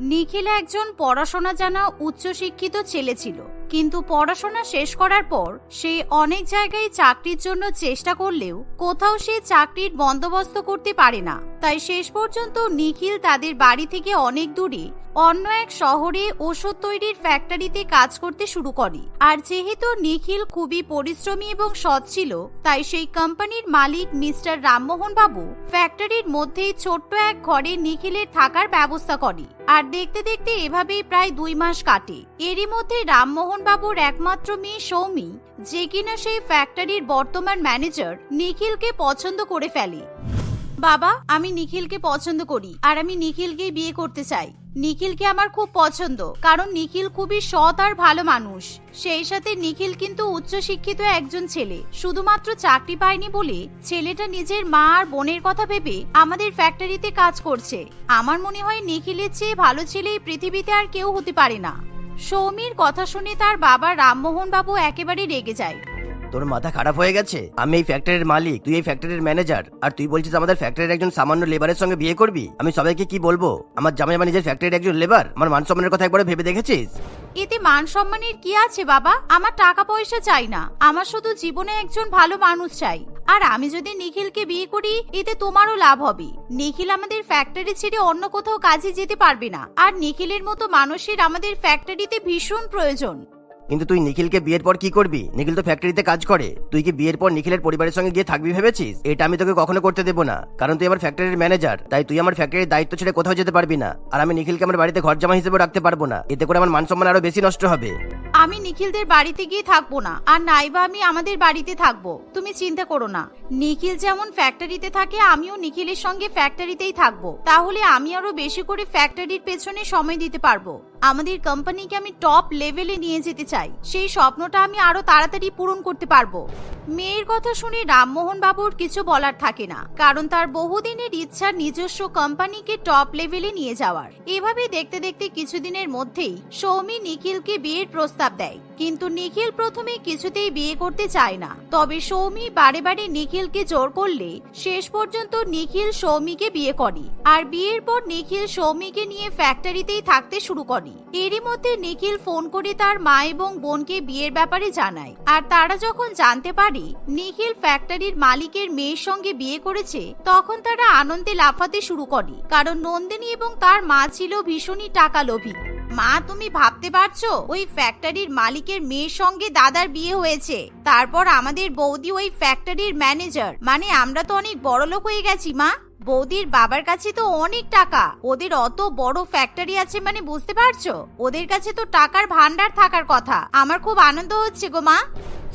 নিখিল একজন পড়াশোনা জানা উচ্চশিক্ষিত ছেলে ছিল। কিন্তু পড়াশোনা শেষ করার পর সে অনেক জায়গায় চাকরির জন্য চেষ্টা করলেও কোথাও সে চাকরির বন্দোবস্ত করতে পারে না। তাই শেষ পর্যন্ত নিখিল তাদের বাড়ি থেকে অনেক দূরে অন্য এক শহরে ওষুধ তৈরির ফ্যাক্টরিতে কাজ করতে শুরু করে। আর যেহেতু নিখিল খুবই পরিশ্রমী এবং সৎ ছিল, তাই সেই কোম্পানির মালিক মিস্টার রামমোহন বাবু ফ্যাক্টরির মধ্যেই ছোট্ট এক ঘরে নিখিলের থাকার ব্যবস্থা করে। আর দেখতে দেখতে এভাবেই প্রায় দুই মাস কাটে। এরই মধ্যে রামমোহন বাবুর একমাত্র মেয়ে সৌমি, যে কিনা সেই ফ্যাক্টরির বর্তমান ম্যানেজার নিখিলকে পছন্দ করে ফেলে। বাবা, আমি নিখিলকে পছন্দ করি, আর আমি নিখিলকেই বিয়ে করতে চাই। নিখিলকে আমার খুব পছন্দ, কারণ নিখিল খুবই সৎ আর ভালো মানুষ। সেই সাথে নিখিল কিন্তু উচ্চশিক্ষিত একজন ছেলে। শুধুমাত্র চাকরি পায়নি বলে ছেলেটা নিজের মা আর বোনের কথা ভেবে আমাদের ফ্যাক্টরিতে কাজ করছে। আমার মনে হয় নিখিলের চেয়ে ভালো ছেলে এই পৃথিবীতে আর কেউ হতে পারে না। সৌমির কথা শুনে তার বাবা রামমোহন বাবু একেবারে রেগে যায়। তোর মাথা খারাপ হয়ে গেছে? আমি এই ফ্যাক্টরির মালিক, তুই এই ফ্যাক্টরির ম্যানেজার আর তুই বলছিস আমাদের ফ্যাক্টরির একজন সামান্য লেবারের সঙ্গে বিয়ে করবি? আমি সবাইকে কি বলব? আমার জামাই আমার নিজের ফ্যাক্টরির একজন লেবার আমার মান সম্মানের কথা একবার ভেবে দেখেছিস? এতে মান সম্মানের কি আছে বাবা? আমার টাকা পয়সা চাই না। আমার শুধু জীবনে একজন ভালো মানুষ চাই। আর আমি যদি নিখিলকে বিয়ে করি, এতে তোমারও লাভ হবে। নিখিল আমাদের ফ্যাক্টরি ছেড়ে অন্য কোথাও কাজে যেতে পারবে না। আর নিখিলের মতো মানুষের আমাদের ফ্যাক্টরিতে ভীষণ প্রয়োজন। কিন্তু তুই নিখিলকে বিয়ের পর কি করবি? নিখিল তো ফ্যাক্টরিতে কাজ করে। তুই কি বিয়ের পর নিখিলের পরিবারের সঙ্গে গিয়ে থাকবি ভেবেছিস? এটা আমি তোকে কখনো করতে দেবো না। কারণ তুই আমার ফ্যাক্টরির ম্যানেজার তাই তুই আমার ফ্যাক্টরির দায়িত্ব ছেড়ে কোথাও যেতে পারবি না। আর আমি নিখিলকে আমার বাড়িতে ঘর জামা হিসেবে রাখতে পারব না। এতে করে আমার মান সম্মান আরও বেশি নষ্ট হবে। আমি নিখিলদের বাড়িতে গিয়ে থাকব না। আর নাইবা আমি আমাদের বাড়িতে থাকব। তুমি চিন্তা করো না। নিখিল যেমন ফ্যাক্টরিতে থাকে, আমিও নিখিলের সঙ্গে ফ্যাক্টরিতেই থাকব। তাহলে আমি আরও বেশি করে ফ্যাক্টরির পেছনে সময় দিতে পারব। আমাদের কোম্পানিকে আমি টপ লেভেলে নিয়ে যেতে চাই। সেই স্বপ্নটা আমি আরও তাড়াতাড়ি পূরণ করতে পারব। মেয়ের কথা শুনে রামমোহন বাবুর কিছু বলার থাকে না, কারণ তার বহুদিনের ইচ্ছা নিজস্ব কোম্পানিকে টপ লেভেলে নিয়ে যাওয়ার। এভাবে দেখতে দেখতে কিছুদিনের মধ্যেই সৌমি নিখিলকে বিয়ের প্রস্তাব দেয়। কিন্তু নিখিল প্রথমে কিছুতেই বিয়ে করতে চায় না। তবে সৌমি বারে বারে নিখিলকে জোর করলে শেষ পর্যন্ত নিখিল সৌমিকে বিয়ে করে। আর বিয়ের পর নিখিল সৌমিকে নিয়ে ফ্যাক্টরিতেই থাকতে শুরু করে। এরই মধ্যে নিখিল ফোন করে তার মা এবং বোনকে বিয়ের ব্যাপারে জানায়। আর তারা যখন জানতে পারে নিখিল ফ্যাক্টরির মালিকের মেয়ের সঙ্গে বিয়ে করেছে, তখন তারা আনন্দে লাফাতে শুরু করে। কারণ নন্দিনী এবং তার মা ছিল ভীষণই টাকা লোভী মা, তুমি ভাবতে পারছ, ওই ফ্যাক্টরির মালিকের মেয়ের সঙ্গে দাদার বিয়ে হয়েছে। তারপর আমাদের বৌদি ওই ফ্যাক্টরির ম্যানেজার মানে আমরা তো অনেক বড় লোক হয়ে গেছি, মা। বৌদির বাবার কাছে তো অনেক টাকা। ওদের অত বড় ফ্যাক্টরি আছে মানে বুঝতে পারছ? ওদের কাছে তো টাকার ভান্ডার থাকার কথা। আমার খুব আনন্দ হচ্ছে গো, মা।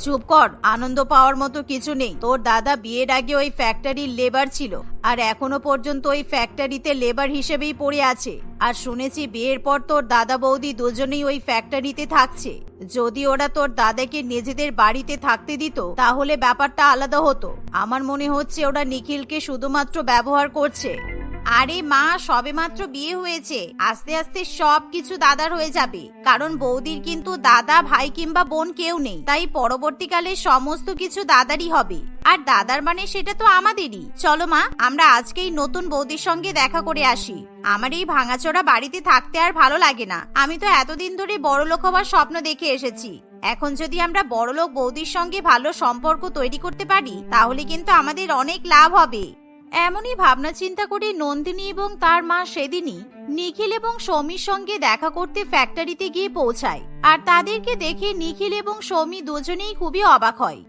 চুপ কর, আনন্দ পাওয়ার মতো কিছু নেই। তোর দাদা বিয়ের আগে ওই ফ্যাক্টরির লেবার ছিল, আর এখনও পর্যন্ত ওই ফ্যাক্টরিতে লেবার হিসেবেই পড়ে আছে। আর শুনেছি বিয়ের পর তোর দাদা বৌদি দুজনেই ওই ফ্যাক্টরিতে থাকছে। যদি ওরা তোর দাদাকে নিজেদের বাড়িতে থাকতে দিত, তাহলে ব্যাপারটা আলাদা হতো। আমার মনে হচ্ছে ওরা নিখিলকে শুধুমাত্র ব্যবহার করছে। আরে মা, সবে মাত্র বিয়ে হয়েছে। আস্তে আস্তে সব কিছু দাদার হয়ে যাবে। কারণ বৌদির কিন্তু দাদা, ভাই কিংবা বোন কেউ নেই। তাই পরবর্তীকালে সমস্ত কিছু দাদারই হবে। আর দাদার মানে সেটা তো আমাদেরই। চলো মা, আমরা আজকেই নতুন বৌদির সঙ্গে দেখা করে আসি। আমার এই ভাঙাচোরা বাড়িতে থাকতে আর ভালো লাগে না। আমি তো এতদিন ধরে বড়লোক হওয়ার স্বপ্ন দেখে এসেছি। এখন যদি আমরা বড়লোক বৌদির সঙ্গে ভালো সম্পর্ক তৈরি করতে পারি, তাহলে কিন্তু আমাদের অনেক লাভ হবে। এমনই ভাবনা চিন্তা করে নন্দিনী এবং তার মা সেদিনই নিখিল এবং সমীর সঙ্গে দেখা করতে ফ্যাক্টরিতে গিয়ে পৌঁছায়। আর তাদেরকে দেখে নিখিল এবং সৌমি দুজনেই খুবই অবাক হয়।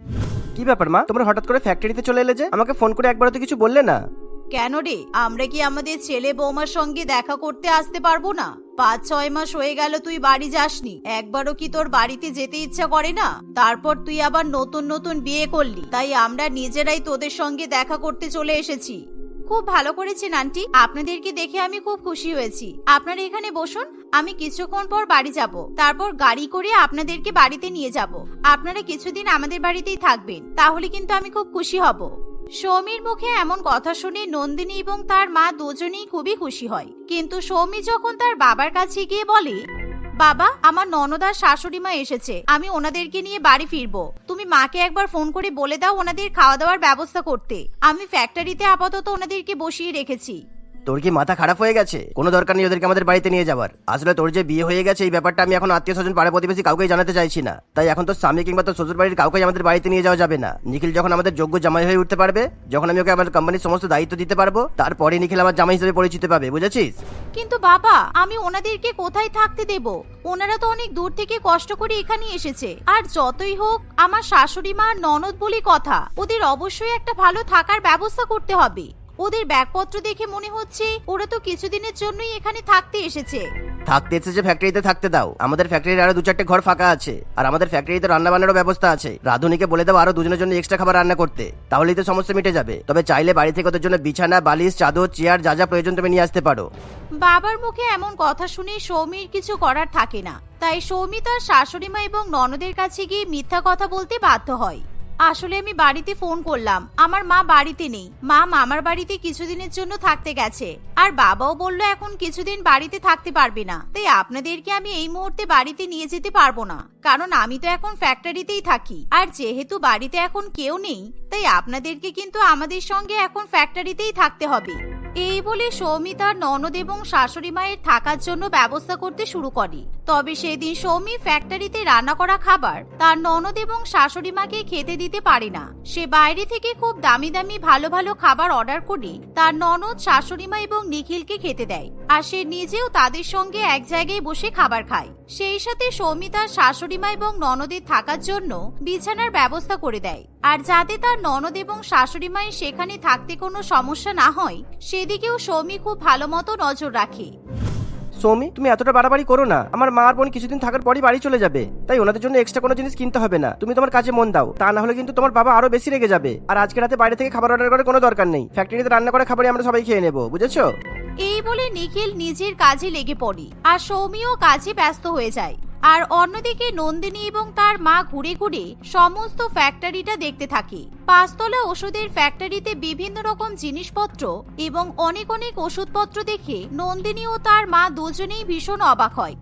কি ব্যাপার মা? তোমরা হঠাৎ করে ফ্যাক্টরিতে চলে এলে যে? আমাকে ফোন করে একবার তো কিছু বললে না? কেন রে? আমরা কি আমাদের ছেলে বৌমার সঙ্গে দেখা করতে আসতে পারব না? পাঁচ, ছয় মাস হয়ে গেল তুই বাড়ি যাসনি। একবারও কি তোর বাড়িতে যেতে ইচ্ছা করে না? তারপর তুই আবার নতুন নতুন বিয়ে করলি। তাই আমরা নিজেরাই তোদের সঙ্গে দেখা করতে চলে এসেছি। খুব ভালো করেছেন, আন্টি। আপনাদেরকে দেখে আমি খুব খুশি হয়েছি। আপনারা এখানে বসুন, আমি কিছুক্ষণ পর বাড়ি যাব। তারপর গাড়ি করে আপনাদেরকে বাড়িতে নিয়ে যাব। আপনারা কিছুদিন আমাদের বাড়িতেই থাকবেন। তাহলে কিন্তু আমি খুব খুশি হব। সৌমির মুখে এমন কথা শুনে নন্দিনী এবং তার মা দুজনেই খুবই খুশি হয়। কিন্তু সৌমি যখন তার বাবার কাছে গিয়ে বলে, বাবা, আমার ননদার শাশুড়ি মা এসেছে, আমি ওনাদেরকে নিয়ে বাড়ি ফিরবো। তুমি মাকে একবার ফোন করে বলে দাও ওনাদের খাওয়া দাওয়ার ব্যবস্থা করতে। আমি ফ্যাক্টরিতে আপাতত ওনাদেরকে বসিয়ে রেখেছি। তোর কি মাথা খারাপ হয়ে গেছে? কোনো দরকার নেই ওদেরকে আমাদের বাড়িতে নিয়ে যাওয়ার আসলে তোর যে বিয়ে হয়ে গেছে, এই ব্যাপারটা আমি এখন আত্মীয় স্বজন, পাড়া প্রতিবেশী কাউকেই জানাতে চাইছি না। তাই এখন তোর স্বামী কিংবা তোর শ্বশুর বাড়ির কাউকেই আমাদের বাড়িতে নিয়ে যাওয়া যাবে না। নিখিল যখন আমাদের যোগ্য জামাই হয়ে উঠতে পারবে, যখন আমি ওকে আমার কোম্পানির সমস্ত দায়িত্ব দিতে পারব তারপরে নিখিল আমার জামাই হিসেবে পরিচিত পাবে, বুঝেছিস? কিন্তু বাবা, আমি ওনাদেরকে কোথায় থাকতে দেব? ওনারা তো অনেক দূর থেকে কষ্ট করে এখানে এসেছে। আর যতই হোক, আমার শাশুড়ি মা ননদ বলি কথা, ওদের অবশ্যই একটা ভালো থাকার ব্যবস্থা করতে হবে। ওদের ব্যাগপত্র দেখে মনে হচ্ছে ওরা তো কিছুদিনের জন্যই এখানে থাকতে এসেছে। থাকতে এসেছে ফ্যাক্টরিতে থাকতে দাও। আমাদের ফ্যাক্টরির আরও দু চারটে ঘর ফাঁকা আছে। আর আমাদের ফ্যাক্টরিতে রান্না বান্নারও ব্যবস্থা আছে। রাধুনিকে বলে দাও আরও দুজনের জন্য এক্সট্রা খাবার রান্না করতে। তাহলেই তো সমস্যা মিটে যাবে। তবে চাইলে বাড়ি থেকে ওদের জন্য বিছানা বালিশ চাদর চেয়ার যা যা প্রয়োজন তুমি নিয়ে আসতে পারো। বাবার মুখে এমন কথা শুনে সৌমির কিছু করার থাকে না। তাই সৌমি তার শাশুড়ি মা এবং ননদের কাছে গিয়ে মিথ্যা কথা বলতে বাধ্য হয়। আসলে আমি বাড়িতে ফোন করলাম। আমার মা বাড়িতে নেই। মা মামার বাড়িতে কিছুদিনের জন্য থাকতে গেছে। আর বাবাও বলল এখন কিছুদিন বাড়িতে থাকতে পারবে না। তাই আপনাদেরকে আমি এই মুহূর্তে বাড়িতে নিয়ে যেতে পারব না। কারণ আমি তো এখন ফ্যাক্টরিতেই থাকি। আর যেহেতু বাড়িতে এখন কেউ নেই, তাই আপনাদেরকে কিন্তু আমাদের সঙ্গে এখন ফ্যাক্টরিতেই থাকতে হবে। এই বলে সৌমি তার ননদ এবং শাশুড়ি মায়ের থাকার জন্য ব্যবস্থা করতে শুরু করে। তবে সেদিন সৌমি ফ্যাক্টরিতে রান্না করা খাবার তার ননদ এবং শাশুড়ি মাকে খেতে দিতে পারে না। সে বাইরে থেকে খুব দামি দামি ভালো ভালো খাবার অর্ডার করে তার ননদ, শাশুড়ি মা এবং নিখিলকে খেতে দেয়। আর সে নিজেও তাদের সঙ্গে এক জায়গায় বসে খাবার খায়। সেই সাথে সৌমি তার শাশুড়িমা এবং ননদের থাকার জন্য বিছানার ব্যবস্থা করে দেয়। আর যাতে তার ননদ এবং শাশুড়ি মায়ের সেখানে থাকতে কোনো সমস্যা না হয়, সেদিকেও সৌমি খুব ভালো মতো নজর রাখে। সৌমি, তুমি এতটা বাড়াবাড়ি করো না। আমার মার বোন কিছুদিন থাকার পরই বাড়ি চলে যাবে। তাই ওনাদের জন্য এক্সট্রা কোনো জিনিস কিনতে হবে না। তুমি তোমার কাজে মন দাও। তা না হলে কিন্তু তোমার বাবা আরও বেশি রেগে যাবে। আর আজকে রাতে বাইরে থেকে খাবার অর্ডার করার কোনো দরকার নেই। ফ্যাক্টরিতে রান্না করা খাবারই আমরা সবাই খেয়ে নেব, বুঝেছ? এই বলে নিখিল নিজের কাজে লেগে পড়ে। আর সৌমিও কাজে ব্যস্ত হয়ে যায়। আর অন্যদিকে নন্দিনী এবং তার মা ঘুরে ঘুরে সমস্ত ফ্যাক্টরিটা দেখতে থাকে। পাঁচতলা ওষুধের ফ্যাক্টরিতে বিভিন্ন রকম জিনিসপত্র এবং অনেক অনেক ওষুধপত্র দেখে নন্দিনী ও তার মা দুজনেই ভীষণ অবাক হয়।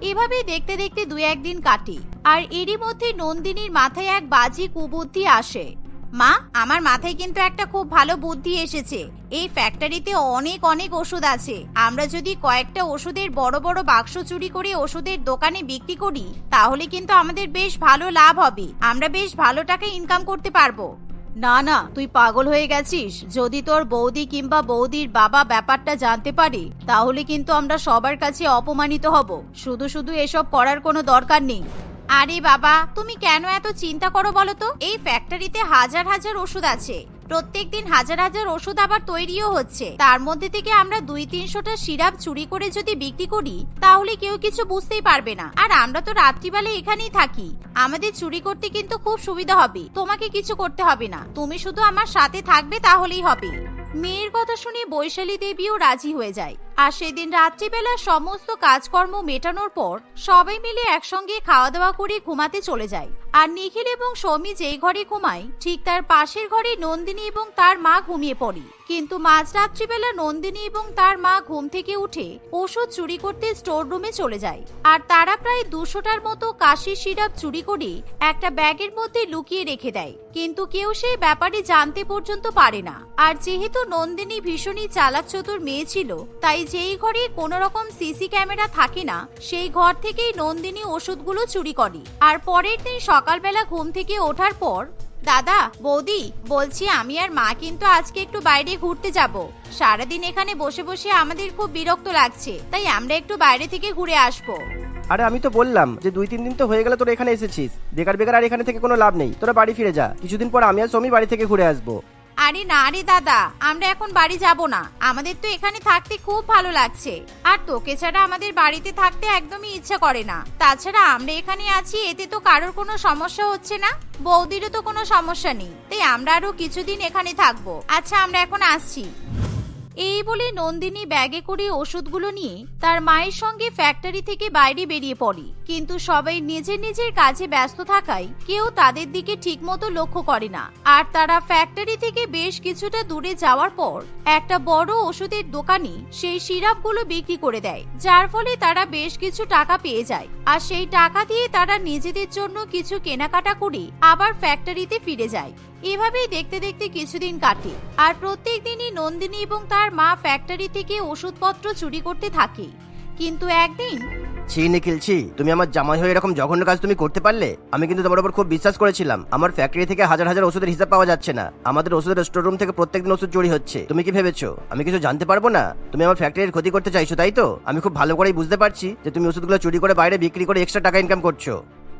এভাবে দেখতে দেখতে দু একদিন কাটে। আর এরই মধ্যে নন্দিনীর মাথায় এক বাজি কুবুদ্ধি আসে। মা, আমার মাথায় কিন্তু একটা খুব ভালো বুদ্ধি এসেছে। এই ফ্যাক্টরিতে অনেক অনেক ওষুধ আছে। আমরা যদি কয়েকটা ওষুধের বড় বড় বাক্স চুরি করে ওষুধের দোকানে বিক্রি করি, তাহলে কিন্তু আমাদের বেশ ভালো লাভ হবে। আমরা বেশ ভালো টাকা ইনকাম করতে পারব। না না, তুই পাগল হয়ে গেছিস। যদি তোর বৌদি কিংবা বৌদির বাবা ব্যাপারটা জানতে পারে, তাহলে কিন্তু আমরা সবার কাছে অপমানিত হব। শুধু শুধু এসব করার কোনো দরকার নেই। আরে বাবা, তুমি কেন এত চিন্তা করো বলো তো? এই ফ্যাক্টরিতে হাজার হাজার ওষুধ আছে। প্রত্যেক দিন হাজার হাজার ওষুধ আবার তৈরিও হচ্ছে। তার মধ্যে থেকে আমরা দুই তিনশোটা সিরাপ চুরি করে যদি বিক্রি করি, তাহলে কেউ কিছু বুঝতেই পারবে না। আর আমরা তো রাত্রিবেলা এখানেই থাকি। আমাদের চুরি করতে কিন্তু খুব সুবিধা হবে। তোমাকে কিছু করতে হবে না। তুমি শুধু আমার সাথে থাকবে তাহলেই হবে। মেয়ের কথা শুনে বৈশালী দেবীও রাজি হয়ে যায়। আর সেদিন রাত্রিবেলা সমস্ত কাজকর্ম মেটানোর পর সবাই মিলে একসঙ্গে খাওয়া দাওয়া করে ঘুমাতে চলে যায়। আর নিখিল এবং সৌমি যেই ঘরে ঘুমায়, ঠিক তার পাশের ঘরে নন্দিনী এবং তার মা ঘুমিয়ে পড়ে। কিন্তু মাঝরাত্রিবেলা নন্দিনী এবং তার মা ঘুম থেকে উঠে ওষুধ চুরি করতে স্টোর রুমে চলে যায়। আর তারা প্রায় দুশোটার মতো কাশি সিরাপ চুরি করে একটা ব্যাগের মধ্যে লুকিয়ে রেখে দেয়। কিন্তু কেউ সেই ব্যাপারে জানতে পর্যন্ত পারে না। আর যেহেতু নন্দিনী ভীষণই চালাক চতুর মেয়ে ছিল, তাই যেই ঘরে কোনো রকম সিসি ক্যামেরা থাকে না, সেই ঘর থেকেই নন্দিনী ওষুধগুলো চুরি করে। আর পরের দিন সকালবেলা ঘুম থেকে ওঠার পর, দাদা, বৌদি, বলছি আমি আর মা কিন্তু আজকে একটু বাইরে ঘুরতে যাব। সারাদিন এখানে বসে বসে আমাদের খুব বিরক্ত লাগছে, তাই আমরা একটু বাইরে থেকে ঘুরে আসব। আরে আমি তো বললাম যে দুই তিন দিন তো হয়ে গেল তোরা এখানে এসেছিস। বেকার বেকার আর এখানে থেকে কোনো লাভ নেই, তোরা বাড়ি ফিরে যা। কিছুদিন পর আমি আর সৌমি বাড়ি থেকে ঘুরে আসব। আরে না রে দাদা, আমরা এখন বাড়ি যাব না। আমাদের তো এখানে থাকতে খুব ভালো লাগছে। আর তোকে ছাড়া আমাদের বাড়িতে থাকতে একদমই ইচ্ছা করে না। তাছাড়া আমরা এখানে আছি, এতে তো কারোর কোনো সমস্যা হচ্ছে না। বৌদিরও তো কোনো সমস্যা নেই। তাই আমরা আরও কিছুদিন এখানে থাকব। আচ্ছা আমরা এখন আসছি। এই বলে নন্দিনী ব্যাগে করে ওষুধগুলো নিয়ে তার মায়ের সঙ্গে ফ্যাক্টরি থেকে বাইরে বেরিয়ে পড়ে। কিন্তু সবাই নিজের নিজের কাজে ব্যস্ত থাকায় কেউ তাদের দিকে ঠিকমতো লক্ষ্য করে না। আর তারা ফ্যাক্টরি থেকে বেশ কিছুটা দূরে যাওয়ার পর একটা বড় ওষুধের দোকানে সেই সিরাপগুলো বিক্রি করে দেয়, যার ফলে তারা বেশ কিছু টাকা পেয়ে যায়। আর সেই টাকা দিয়ে তারা নিজেদের জন্য কিছু কেনাকাটা করে আবার ফ্যাক্টরিতে ফিরে যায়। এভাবেই দেখতে দেখতে কিছুদিন কাটে। আর প্রত্যেক দিনই নন্দিনী এবং তার তার মা ফ্যাক্টরি থেকে ওষুধপত্র চুরি করতে থাকে। কিন্তু একদিন ছি, নিখিল ছি, তুমি আমার জামাই হয়ে এরকম জঘন্য কাজ তুমি করতে পারলে? আমি কিন্তু তোমার উপর খুব বিশ্বাস করেছিলাম। আমার ফ্যাক্টরি থেকে হাজার হাজার ওষুধের হিসাব পাওয়া যাচ্ছে না। আমাদের ওষুধের স্টোর রুম থেকে প্রত্যেকদিন ওষুধ চুরি হচ্ছে। তুমি কি ভেবেছো? আমি কিছু জানতে পারব না? তুমি আমার ফ্যাক্টরির ক্ষতি করতে চাইছো, তাই তো? আমি খুব ভালো করেই বুঝতে পারছি যে তুমি ওষুধগুলো চুরি করে বাইরে বিক্রি করে এক্সট্রা টাকা ইনকাম করছ।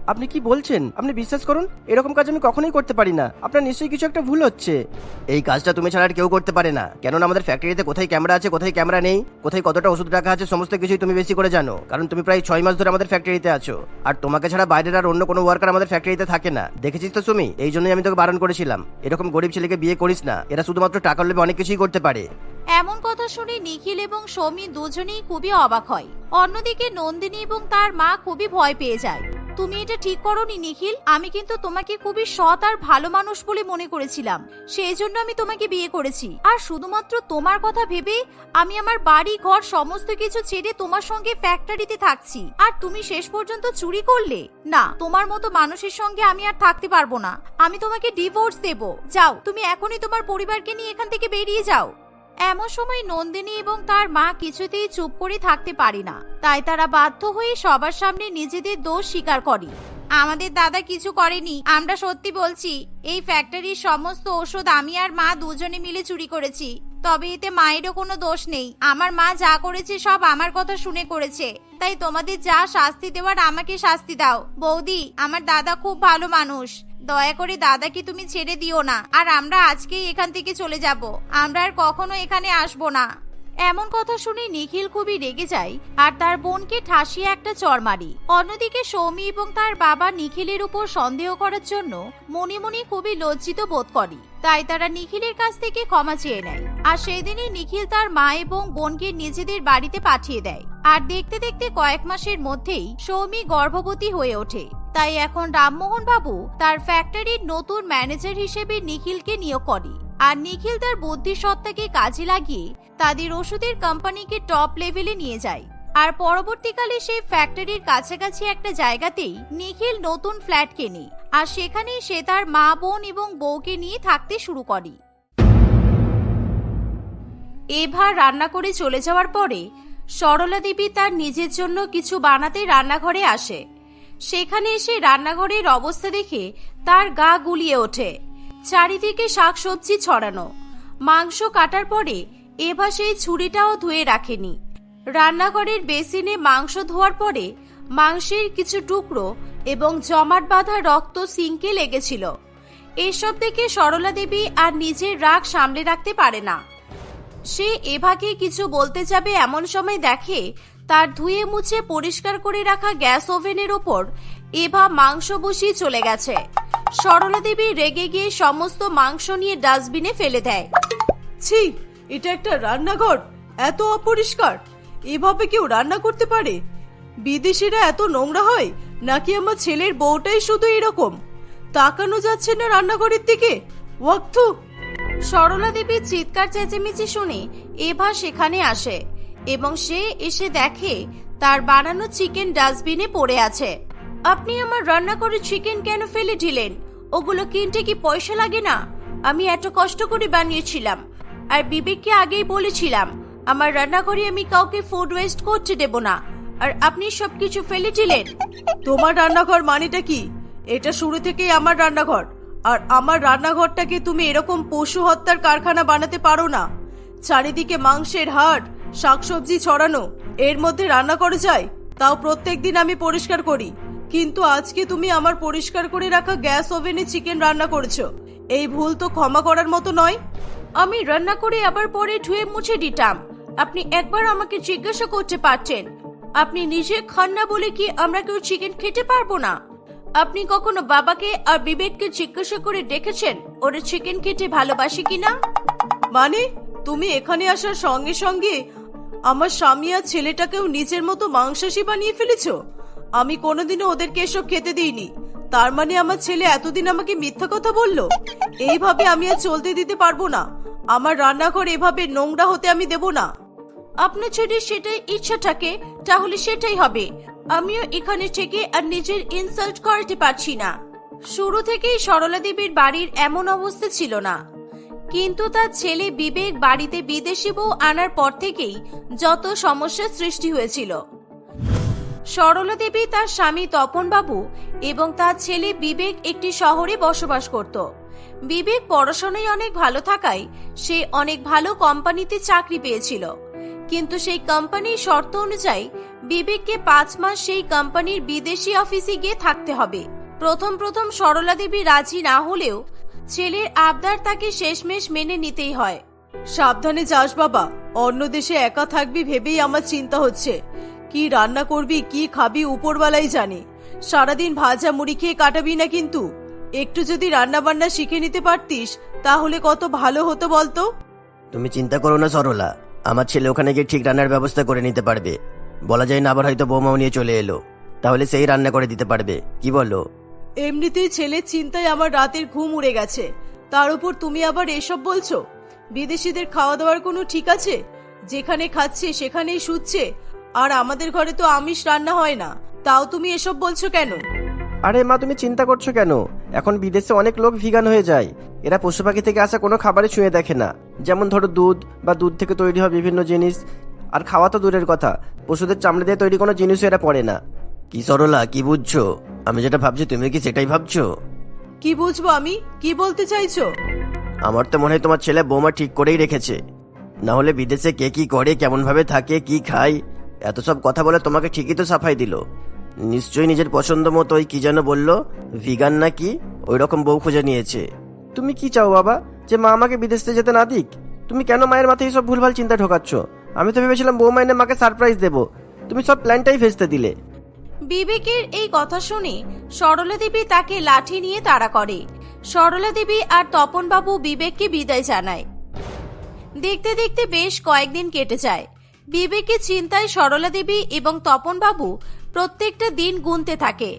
আপনি কি বলছেন? আপনি বিশ্বাস করুন এরকম কাজ আমি কখনোই করতে পারি না। আপনার নিশ্চয়ই কিছু একটা ভুল হচ্ছে। এই কাজটা তুমি ছাড়া আর কেউ করতে পারে না। কেননা আমাদের ফ্যাক্টরিতে কোথায় ক্যামেরা আছে কোথায় ক্যামেরা নেই কোথায় কতটা ওষুধ রাখা আছে সমস্ত কিছুই তুমি বেশি করে জানো। কারণ তুমি প্রায় ছয় মাস ধরে আমাদের ফ্যাক্টরিতে আছো। আর তোমাকে ছাড়া বাইরের আর অন্য কোনো ওয়ার্কার আমাদের ফ্যাক্টরিতে থাকে না। দেখেছিস তো তুমি এই জন্যই আমি তোকে বারণ করেছিলাম। এরকম গরিব ছেলেকে বিয়ে করিস না। এরা শুধুমাত্র টাকার লোভে অনেক কিছুই করতে পারে। এমন কথা শুনে নিখিল এবং সৌমি দুজনেই খুবই অবাক হয়। অন্যদিকে নন্দিনী এবং তার মা খুবই ভয় পেয়ে যায়। তুমি এটা ঠিক করনি, নিখিল। আমি কিন্তু তোমাকে খুবই সৎ আর ভালো মানুষ বলে মনে করেছিলাম। সেই জন্য আমি তোমাকে বিয়ে করেছি। আর শুধুমাত্র তোমার কথা ভেবে আমি আমার বাড়ি, ঘর, সমস্ত কিছু ছেড়ে তোমার সঙ্গে ফ্যাক্টরিতে থাকছি। আর তুমি শেষ পর্যন্ত চুরি করলে? না, তোমার মতো মানুষের সঙ্গে আমি আর থাকতে পারব না। আমি তোমাকে ডিভোর্স দেব। যাও, তুমি এখনই তোমার পরিবারকে নিয়ে এখান থেকে বেরিয়ে যাও। এমন সময় নন্দিনী এবং তার মা কিছুতেই চুপ করে থাকতে পারে না। তাই তারা বাধ্য হয়ে সবার সামনে নিজেদের দোষ স্বীকার করে। আমাদের দাদা কিছু করেনি, আমরা সত্যি বলছি, এই ফ্যাক্টরির সমস্ত ওষুধ আমি আর মা দুজনে মিলে চুরি করেছি। তবে এতে মায়েরও কোনো দোষ নেই। আমার মা যা করেছে সব আমার কথা শুনে করেছে। তাই তোমাদের যা শাস্তি দেওয়ার আমাকে শাস্তি দাও। বৌদি, আমার দাদা খুব ভালো মানুষ। দয়া করে দাদাকে তুমি ছেড়ে দিও না। আর আমরা আজকেই এখান থেকে চলে যাব। আমরা আর কখনো এখানে আসব না। এমন কথা শুনে নিখিল খুবই রেগে যায় আর তার বোনকে ঠাসিয়ে একটা চর মারি। অন্যদিকে সৌমি এবং তার বাবা নিখিলের উপর সন্দেহ করার জন্য মনে মনে খুবই লজ্জিত বোধ করে। তাই তারা নিখিলের কাছ থেকে ক্ষমা চেয়ে নেয়। আর সেদিনই নিখিল তার মা এবং বোনকে নিজেদের বাড়িতে পাঠিয়ে দেয়। আর দেখতে দেখতে কয়েক মাসের মধ্যেই সৌমি গর্ভবতী হয়ে ওঠে। তাই এখন রামমোহন বাবু তার ফ্যাক্টরির নতুন ম্যানেজার হিসেবে নিখিলকে নিয়োগ করে। আর নিখিল তার বুদ্ধিসত্তাকে কাজে লাগিয়ে তাদের ওষুধের কোম্পানিকে টপ লেভেলে নিয়ে যায়। আর পরবর্তীকালে সেই ফ্যাক্টরির কাছাকাছি একটা জায়গাতেই নিখিল নতুন ফ্ল্যাট কেনে আর সেখানেই সে তার মা, বোন এবং বউকে নিয়ে থাকতে শুরু করে। এভার রান্না করে চলে যাওয়ার পরে সরলা দেবী তার নিজের জন্য কিছু বানাতে রান্নাঘরে আসে। সেখানে এসে রান্নাঘরের অবস্থা দেখে তার গা গুলিয়ে ওঠে। চারিদিকে শাকসবজি ছড়ানো। মাংস কাটার পরে এভা সেই ছুরিটাও ধুয়ে রাখেনি। রান্নাঘরের বেসিনে মাংস ধোয়ার পরে মাংসের কিছু টুকরো এবং জমাট বাঁধা রক্ত সিঙ্কে লেগেছিল। এসব দেখে সরলা দেবী আর নিজের রাগ সামলে রাখতে পারে না। সে এভাকে কিছু বলতে যাবে এমন সময় দেখে তার ধুয়ে মুছে পরিষ্কার করে রাখা গ্যাস ওভেনের ওপর এভা মাংস বসিয়ে চলে গেছে। সরলা দেবী রেগে গিয়ে সমস্ত মাংস নিয়ে ডাস্টবিনে ফেলে দেয়। ছি এটা একটা রান্নাঘর এত অপরিষ্কার। এভাবে কেউ রান্না করতে পারে? বিদেশিরা এত নোংরা হয় নাকি আমার ছেলের বউটাই শুধু এরকম? তাকানো যাচ্ছে না রান্নাঘরের দিকে। ওয়াক্তু। সরলা দেবীর চিৎকার চেঁচেমেচি শুনে এভা সেখানে আসে এবং সে এসে দেখে তার বানানো চিকেন ডাস্টবিনে পড়ে আছে। আপনি আমার রান্না করে চিকেন কেন ফেলে দিলেন? ওগুলো কিনতে কি পয়সা লাগে না? আমি এত কষ্ট করে বানিয়েছিলাম। আর বিবেককে আগেই বলেছিলাম, আমার রান্নাঘরে আমি কাউকে ফুড ওয়েস্ট করতে দেব না। আর আপনি সবকিছু ফেলে দিলেন। তোমার রান্নাঘর মানেটা কি? এটা শুরু থেকেই আমার রান্নাঘর। আর আমার রান্নাঘরটাকে তুমি এরকম পশু হত্যার কারখানা বানাতে পারো না। চারিদিকে মাংসের হাড়, শাকসবজি ছড়ানো, এর মধ্যে রান্না করে যায়, তাও প্রত্যেকদিন আমি পরিষ্কার করি। কিন্তু আজকে তুমি আমার পরিষ্কার করে রাখা গ্যাস ওভেনে চিকেন রান্না করেছ। এই ভুল তো ক্ষমা করার মতো নয়। আমি রান্না করে আবার পরে ধুয়ে মুছে দিতাম। আপনি একবার আমাকে জিজ্ঞাসা করতে পারতেন, আপনি নিজে খান না বলে কি আমরা কেউ চিকেন খেতে পারব না? আপনি কখনো বাবাকে আর বিবেককে জিজ্ঞাসা করে দেখেছেন ওরা চিকেন খেতে ভালোবাসে কিনা? মানে তুমি এখানে আসার সঙ্গে সঙ্গে আমার স্বামী আর ছেলেটাকেও নিজের মতো মাংসাশী বানিয়ে ফেলেছো? আমি কোনোদিনও ওদেরকে এসব খেতে দিইনি। তার মানে আমার ছেলে এতদিন আমাকে মিথ্যা কথা বলল? এইভাবে আমি আর চলতে দিতে পারব না। আমার রান্নাঘর এভাবে নোংরা হতে আমি দেব না। আপনার যদি সেটাই ইচ্ছা থাকে, তাহলে সেটাই হবে। আমিও এখানে থেকে আর নিজের ইনসাল্ট করাতে পারছি না। শুরু থেকেই সরলা দেবীর বাড়ির এমন অবস্থা ছিল না। কিন্তু তার ছেলে বিবেক বাড়িতে বিদেশি বউ আনার পর থেকেই যত সমস্যার সৃষ্টি হয়েছিল। সরলা দেবী তার স্বামী তপনবাবু এবং তার ছেলে বিবেক একটি শহরে বসবাস করত। বিবেক পড়াশোনায় অনেক ভালো থাকায় সে অনেক ভালো কোম্পানিতে চাকরি পেয়েছিল। কিন্তু সেই কোম্পানির শর্ত অনুযায়ী বিবেককে পাঁচ মাস সেই কোম্পানির বিদেশি অফিসে গিয়ে থাকতে হবে। প্রথম প্রথম সরলা দেবী রাজি না হলেও ছেলের আবদার তাকে শেষমেশ মেনে নিতেই হয়। সাবধানে যাস বাবা, অন্য দেশে একা থাকবি ভেবেই আমার চিন্তা হচ্ছে। কি রান্না করবি কি খাবি উপরওয়ালাই জানে। সারাদিন ভাজা মুড়ি খেয়ে কাটাবি না কিন্তু। একটু যদি রান্না বান্না শিখে নিতে পারতিস তাহলে কত ভালো হতো বলতো? তুমি চিন্তা করো না সরলা আমার ছেলে ওখানে গিয়ে ঠিক রান্নার ব্যবস্থা করে নিতে পারবে। বলা যায় না আবার হয়তো বৌমাও নিয়ে চলে এলো। তাহলে সেই রান্না করে দিতে পারবে কি বলো? এমনিতেই ছেলের চিন্তায় আমার রাতের ঘুম উড়ে গেছে। তার উপর তুমি আবার এসব বলছো? বিদেশিদের খাওয়া দাওয়ার কোনো ঠিক আছে? যেখানে খাচ্ছে সেখানেই শুচ্ছে। আর আমাদের ঘরে তো আমিষ রান্না হয় না। তাও তুমি এসব বলছো কেন? আরে মা তুমি চিন্তা করছ কেন? এখন বিদেশে অনেক লোক ভিগান হয়ে যায়। এরা পশু পাখি থেকে আসা কোনো খাবারে ছুঁয়ে দেখে না। যেমন ধরো দুধ বা দুধ থেকে তৈরি হয় বিভিন্ন জিনিস। আর খাওয়া তো দূরের কথা। পশুদের চামড়া দিয়ে তৈরি কোনো জিনিসও এরা পড়ে না। কি সরলা কি বুঝছ? আমি যেটা ভাবছি তুমি কি সেটাই ভাবছ? কি বুঝব আমি? কি বলতে চাইছো? আমার তো মনে হয় তোমার ছেলে বৌমা ঠিক করেই রেখেছে। না হলে বিদেশে কে কি করে কেমন ভাবে থাকে কি খায় এত সব কথা বলে তোমাকে ঠিকই তো সাফাই দিল। নিশ্চয়ই নিজের পছন্দ মতো ওই কি যেন বলল, ভিগান না কি ওই রকম বউ খুঁজে নিয়েছে। তুমি কি চাও বাবা, যে মা আমাকে বিদেশে যেতে না দিক? তুমি কেন মায়ের মাথায় সব ভুলভাল চিন্তা ঢোকাচ্ছ? আমি তো ভেবেছিলাম বউ এনে মাকে সারপ্রাইজ দেবো। তুমি সব প্ল্যানটাই ভেস্তে দিলে। বিবেকের এই কথা শুনে সরলা দেবী তাকে লাঠি নিয়ে তাড়া করে। সরলা দেবী আর তপনবাবু বিবেককে বিদায় জানায়। দেখতে দেখতে বেশ কয়েকদিন কেটে যায়। বিবেকের চিন্তায় সরলা দেবী এবং তপনবাবু প্রত্যেকটা দিন গুনতে থাকে।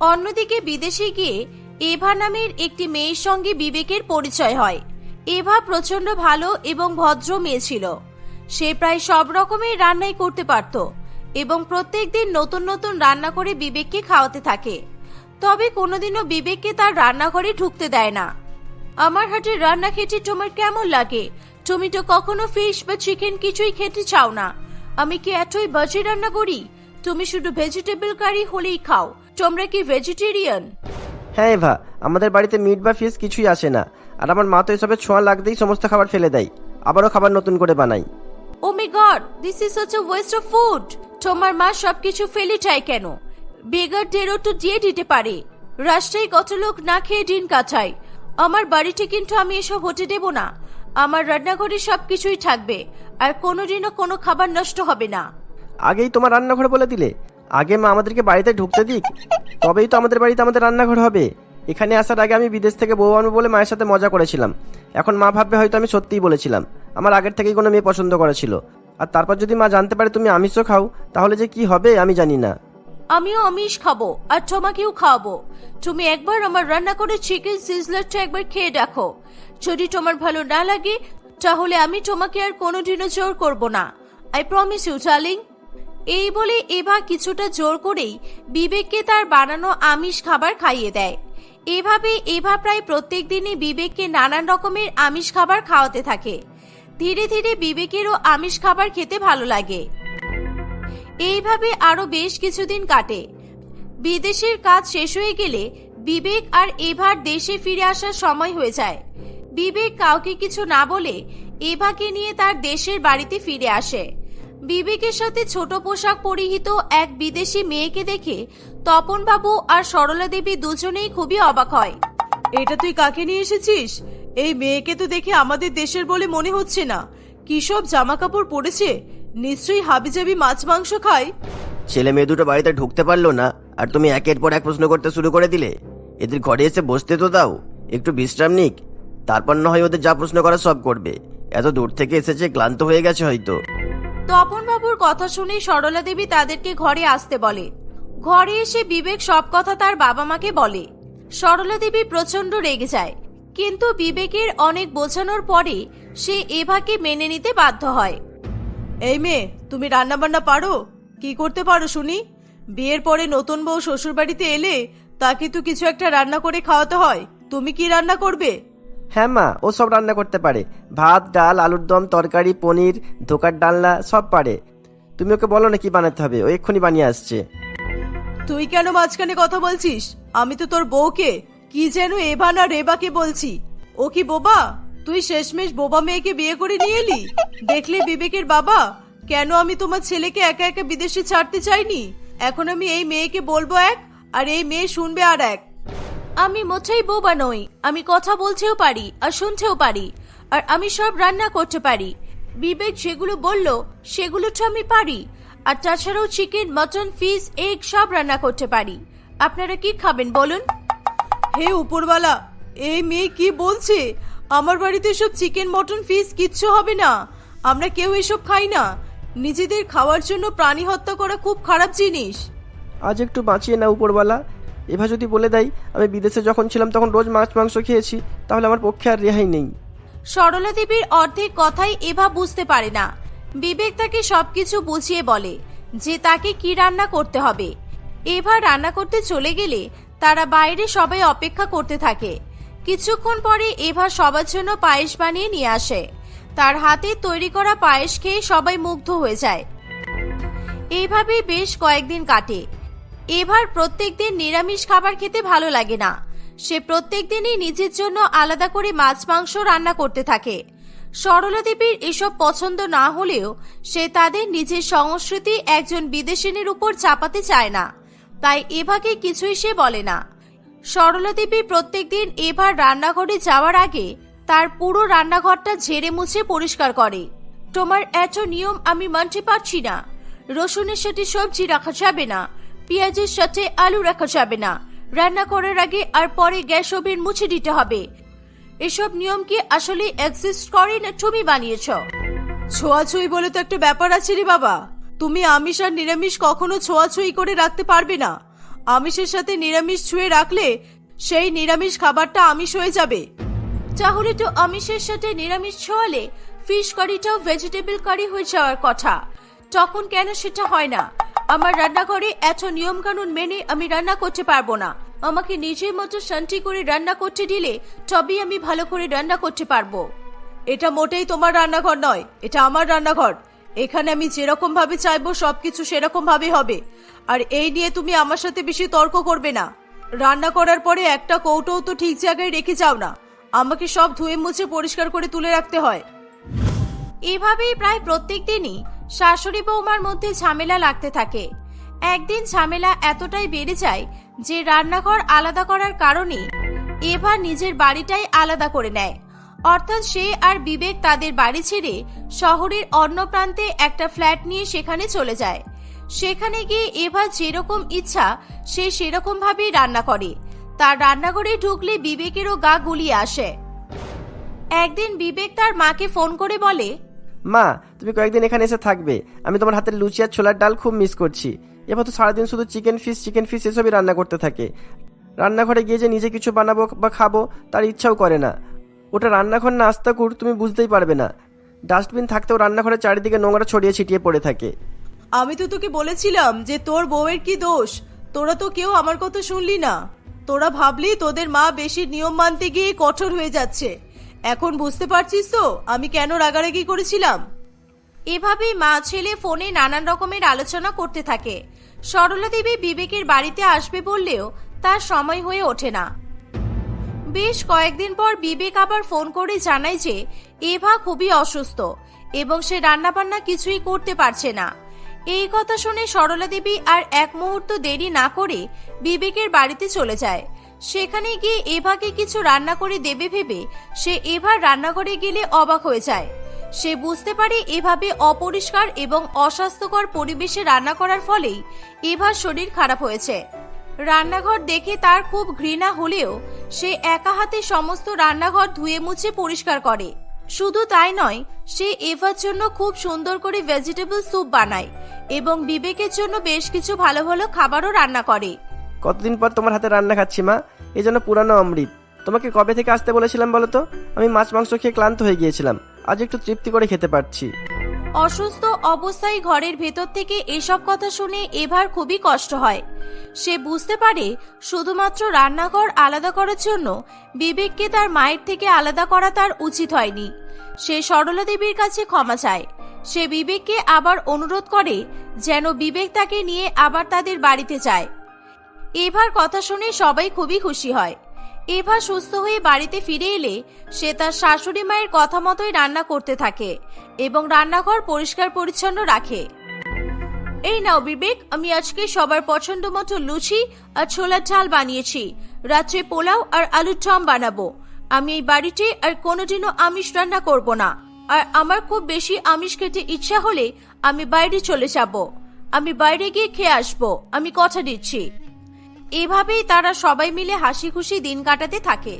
অন্যদিকে বিদেশে গিয়ে এভা নামের একটি মেয়ের সঙ্গে বিবেকের পরিচয় হয়। এভা প্রচণ্ড ভালো এবং ভদ্র মেয়ে ছিল। সে প্রায় সব রকমের রান্নাই করতে পারত এবং প্রত্যেক দিন নতুন নতুন রান্না করে বিবেককে খাওয়াতে থাকে। তবে কোনোদিনও বিবেককে তার রান্নাঘরে ঢুকতে দেয় না। আমার হাতের রান্না খেতে তোমার কেমন লাগে? তুমি তো কখনো ফিশ বা চিকেন কিছুই খেতে চাও না। আমি কি এতই বাজে রান্না করি? তুমি শুধু ভেজিটেবল কারি হলেই খাও। তোমরা কি ভেজিটেরিয়ান হ্যাঁ এভা আমাদের বাড়িতে মিট বা ফিশ কিছুই আসে না। আর আমার মা তো এসবের ছোঁয়া লাগতেই সমস্ত খাবার ফেলে দেয়। আবারও খাবার নতুন করে বানাই। ও my god this is such a waste of food তোমার মা সবকিছু ফেলে চায় কেন? বেগারদেরও তো দিয়ে দিতে পারে। রাস্তায় কত লোক না খেয়ে দিন কাটায়। আমার বাড়িতে কিন্তু আমি এসব হতে দেব না। আমার রান্নাঘরে সবকিছুই থাকবে আর কোনোদিনও কোনো খাবার নষ্ট হবে না। আগেই তোমার রান্নাঘর বলে দিলে। আগে মা আমাদেরকে বাড়িতে ঢুকতে দিক তবেই তো আমাদের বাড়িতে আমাদের রান্নাঘর হবে। এখানে আসার আগে আমি বিদেশ থেকে বউ আনব বলে মায়ের সাথে মজা করেছিলাম। এখন মা ভাববে হয়তো আমি সত্যিই বলেছিলাম। আমার আগের থেকেই কোনো মেয়ে পছন্দ করেছিল আর তারপর যদি মা জানতে পারে তুমি আমিষও খাও তাহলে যে কি হবে আমি জানি না। আমিও আমিষ খাব আর তোমাকেও খাওয়াবো। তুমি একবার আমার রান্না করে চিকেন সিজলারটা একবার খেয়ে দেখো। যদি তোমার ভালো না লাগে, তাহলে আমি তোমাকে আর কোনোদিনও জোর করব না। আই প্রমিস ইউ ডার্লিং এই বলে এভা কিছুটা জোর করেই বিবেককে তার বানানো আমিষ খাবার খাইয়ে দেয়। এভাবে এভা প্রায় প্রত্যেক দিনই বিবেককে নানান রকমের আমিষ খাবার খাওয়াতে থাকে। ধীরে ধীরে বিবেকেরও আমিষ খাবার খেতে ভালো লাগে। এইভাবে আরও বেশ কিছুদিন কাটে। বিদেশের কাজ শেষ হয়ে গেলে বিবেক আর এভার দেশে ফিরে আসার সময় হয়ে যায়। বিবেক কাউকে কিছু না বলে এভাকে নিয়ে তার দেশের বাড়িতে ফিরে আসে। বিবেকের সাথে ছোট পোশাক পরিহিত এক বিদেশি মেয়েকে দেখে তপনবাবু আর সরলা দেবী দুজনেই খুবই অবাক হয়। এটা তুই কাকে নিয়ে এসেছিস? এই মেয়েকে তো দেখে আমাদের দেশের বলে মনে হচ্ছে না। কি সব জামা কাপড় পরেছে? নিশ্চয়ই হাবিজাবি মাছ মাংস খায়। ছেলে মেয়ে দুটো বাড়িতে ঢুকতে পারল না আর তুমি একের পর এক প্রশ্ন করতে শুরু করে দিলে। এদের ঘরে এসে বসতে তো দাও একটু বিশ্রাম নিক। তারপর না হয় ওদের যা প্রশ্ন করা সব করবে। এত দূর থেকে এসেছে ক্লান্ত হয়ে গেছে হয়তো। তপনবাবুর কথা শুনে সরলা দেবী তাদেরকে ঘরে আসতে বলে। ঘরে এসে বিবেক সব কথা তার বাবা মাকে বলে। সরলা দেবী প্রচণ্ড রেগে যায়। কিন্তু বিবেকের অনেক বোঝানোর পরে সে এভাকে মেনে নিতে বাধ্য হয়। এই মেয়ে তুমি রান্না বান্না পারো? কি করতে পারো শুনি? বিয়ের পরে নতুন বউ শ্বশুর বাড়িতে এলে তাকে তো কিছু একটা রান্না করে খাওয়াতে হয়। তুমি কি রান্না করবে? হ্যাঁ মা, ও সব রান্না করতে পারে। ভাত, ডাল, আলুর দম, তরকারি, পনির, ধোকার ডালনা, সব পারে। তুমি ওকে বলো না কি বানাতে হবে, ও এক্ষুনি বানিয়ে আসছে। তুই কেন মাঝখানে কথা বলছিস? আমি তো তোর বউকে কি যেন এভা না রেবাকে বলছি। ও কি বোবা? তুই শেষমেশ বোবা মেয়েকে বিয়ে করে নিয়ে এলি? দেখলে বিবেকের বাবা? কেন আমি তোমার ছেলেকে একা একা বিদেশে ছাড়তে চাইনি? এখন আমি এই মেয়েকে বলব এক, আর এই মেয়ে শুনবে আর এক। আমি মোটেই বোবা নই আমি কথা বলতেও পারি আর শুনতেও পারি আর আমি সব রান্না করতে পারি। বিবেক যেগুলো বলল সেগুলো তো আমি পারি আর তাছাড়াও চিকেন মটন ফিশ এগ সব রান্না করতে পারি। আপনারা কি খাবেন বলুন? হে উপরওয়ালা এই মেয়ে কি বলছে? আমার বাড়িতে সব চিকেন মটন ফিশ কিচ্ছু হবে না। আমরা কেউ এসব খাই না। নিজেদের খাওয়ার জন্য প্রাণী হত্যা করা খুব খারাপ জিনিস। আজ একটু বাঁচিয়ে না উপরওয়ালা। এবার যদি বলে দেয়, আমি বিদেশে যখন ছিলাম তখন রোজ মাছ, মাংস খেয়েছি, তাহলে আমার পক্ষে আর রেহাই নেই। সরলা দেবীর অর্ধেক কথাই এভা বুঝতে পারে না। বিবেক তাকে সবকিছু বুঝিয়ে বলে যে তাকে কি রান্না করতে হবে। এভা রান্না করতে চলে গেলে তারা বাইরে সবাই অপেক্ষা করতে থাকে। কিছুক্ষণ পরে এভা সবার জন্য পায়েস বানিয়ে নিয়ে আসে। তার হাতে তৈরি করা পায়েস খেয়ে সবাই মুগ্ধ হয়ে যায়। এইভাবেই বেশ কয়েকদিন কাটে। এভার প্রত্যেকদিন নিরামিষ খাবার খেতে ভালো লাগে না। সে প্রত্যেক দিনই নিজের জন্য আলাদা করে মাছ, মাংস রান্না করতে থাকে। সরলা দেবীর এসব পছন্দ না হলেও সে তাদের নিজের সংস্কৃতি একজন বিদেশিনীর উপর চাপাতে চায় না। তাই এভাকে কিছুই সে বলে না। সরলা দেবী প্রত্যেক দিন এভার রান্নাঘরে যাওয়ার আগে তার পুরো রান্নাঘরটা ঝেড়ে মুছে পরিষ্কার করে। তোমার এত নিয়ম আমি মানতে পারছি না। রসুনের সাথে সবজি রাখা যাবে না। পেঁয়াজের সাথে আলু রাখা যাবে না। রান্না করার আগে আর পরে গ্যাস ওভেন মুছে দিতে হবে। এসব নিয়ম কি আসলে এক্সিস্ট করে না তুমি বানিয়েছ? ছোঁয়াছুঁই বলে তো একটা ব্যাপার আছে রে বাবা। তুমি আমিষ আর নিরামিষ কখনো ছোঁয়াছুঁই করে রাখতে পারবে না। আমিষের সাথে নিরামিষ ছুঁয়ে রাখলে সেই নিরামিষ খাবারটা আমিষ হয়ে যাবে। তাহলে তো আমিষের সাথে নিরামিষ ছোঁয়ালে ফিশ কারিটাও ভেজিটেবল কারি হয়ে যাওয়ার কথা। তখন কেন সেটা হয় না? আমার রান্নাঘরে এত নিয়ম কানুন মেনে আমি রান্না করতে পারব না। আমাকে নিজের মতো শান্তি করে রান্না করতে দিলে তবেই আমি ভালো করে রান্না করতে পারব। এটা মোটেই তোমার রান্নাঘর নয়, এটা আমার রান্নাঘর। এখানে আমি যেরকম ভাবে চাইব সবকিছু সেরকম ভাবে হবে। আর এই নিয়ে তুমি আমার সাথে বেশি তর্ক করবে না। রান্না করার পরে একটা কৌটোও তো ঠিক জায়গায় রেখে যাও না। আমাকে সব ধুয়ে মুছে পরিষ্কার করে তুলে রাখতে হয়। এভাবেই প্রায় প্রত্যেক দিনই শাশুড়ি বৌমার মধ্যে ঝামেলা লাগতে থাকে। একদিন ঝামেলা এতটাই বেড়ে যায় যে রান্নাঘর আলাদা করার কারণে এভা নিজের বাড়িটাই আলাদা করে নেয়। অর্থাৎ সে আর বিবেক তাদের বাড়ি ছেড়ে শহরের অন্য প্রান্তে একটা ফ্ল্যাট নিয়ে সেখানে চলে যায়। সেখানে গিয়ে এভা যেরকম ইচ্ছা সে সেরকম ভাবেই রান্না করে। তার রান্নাঘরে ঢুকলে বিবেকেরও গা গুলিয়ে আসে। একদিন বিবেক তার মাকে ফোন করে বলে মা, তুমি কয়েকদিন এখানে এসে থাকবে। আমি তোমার হাতের লুচি আর ছোলার ডাল খুব মিস করছি। এবার তো সারাদিন শুধু চিকেন ফিশ চিকেন ফিশ এসবই রান্না করতে থাকে। রান্নাঘরে গিয়ে যে নিজে কিছু বানাবো বা খাব, তার ইচ্ছাও করে না। ওটা রান্নাঘর না আস্তাকুর তুমি বুঝতেই পারবে না। ডাস্টবিন থাকতেও রান্নাঘরের চারিদিকে নোংরা ছড়িয়ে ছিটিয়ে পড়ে থাকে। আমি তো তোকে বলেছিলাম যে তোর বউয়ের কি দোষ। তোরা তো কেউ আমার কথা শুনলি না। তোরা ভাবলি তোদের মা বেশি নিয়ম মানতে গিয়ে কঠোর হয়ে যাচ্ছে। এখন বুঝতে পারছিস তো, আমি কেন রাগারাগি করেছিলাম? এভাবেই মা ছেলে ফোনে নানান রকমের আলোচনা করতে থাকে। সরলা দেবী বিবেকের বাড়িতে আসবে বললেও তার সময় হয়ে ওঠে না। বেশ কয়েকদিন পর বিবেক আবার ফোন করে জানায় যে, এভা খুবই অসুস্থ এবং সে রান্নাবান্না কিছুই করতে পারছে না। এই কথা শুনে সরলা দেবী আর এক মুহূর্ত দেরি না করে বিবেকের বাড়িতে চলে যায়। সেখানে গিয়ে এভাকে কিছু রান্না করে দেবে ভেবে সে এভার রান্নাঘরে গেলে অবাক হয়ে যায়। সে বুঝতে পারে এভাবে অপরিষ্কার এবং অস্বাস্থ্যকর পরিবেশে রান্না করার ফলেই এভার শরীর খারাপ হয়েছে। রান্নাঘর দেখে তার খুব ঘৃণা হলেও সে একা হাতে সমস্ত রান্নাঘর ধুয়ে মুছে পরিষ্কার করে। শুধু তাই নয়, সে এভার জন্য খুব সুন্দর করে ভেজিটেবল স্যুপ বানায় এবং বিবেকের জন্য বেশ কিছু ভালো ভালো খাবারও রান্না করে। কতদিন পর তোমার হাতে রান্না খাচ্ছি, মা? এই জন্য পুরানো অমৃত। তোমাকে কবে থেকে আসতে বলেছিলাম বলো তো? আমি মাছ, মাংস খেয়ে ক্লান্ত হয়ে গিয়েছিলাম। আজ একটু তৃপ্তি করে খেতে পারছি। অসুস্থ অবস্থায় ঘরের ভেতর থেকে এসব কথা শুনে এভার খুবই কষ্ট হয়। সে বুঝতে পারে শুধুমাত্র রান্নাঘর আলাদা করার জন্য বিবেককে তার মায়ের থেকে আলাদা করা তার উচিত হয়নি। সে সরলা দেবীর কাছে ক্ষমা চায়। সে বিবেককে আবার অনুরোধ করে যেন বিবেক তাকে নিয়ে আবার তাদের বাড়িতে যায়। এভার কথা শুনে সবাই খুবই খুশি হয়। এভা সুস্থ হয়ে বাড়িতে ফিরে এলে সে তার শাশুড়ি মায়ের কথা মতোই রান্না করতে থাকে এবং রান্নাঘর পরিষ্কার পরিচ্ছন্ন রাখে। এই নাও বিবেক, আমি আজকে সবার পছন্দ মতো লুচি আর ছোলার ডাল বানিয়েছি। রাত্রে পোলাও আর আলুর দম বানাবো। আমি এই বাড়িতে আর কোনোদিনও আমিষ রান্না করব না। আর আমার খুব বেশি আমিষ খেতে ইচ্ছা হলে আমি বাইরে চলে যাব। আমি বাইরে গিয়ে খেয়ে আসব। আমি কথা দিচ্ছি। এভাবেই তারা সবাই মিলে হাসি খুশি দিন কাটাতে থাকে।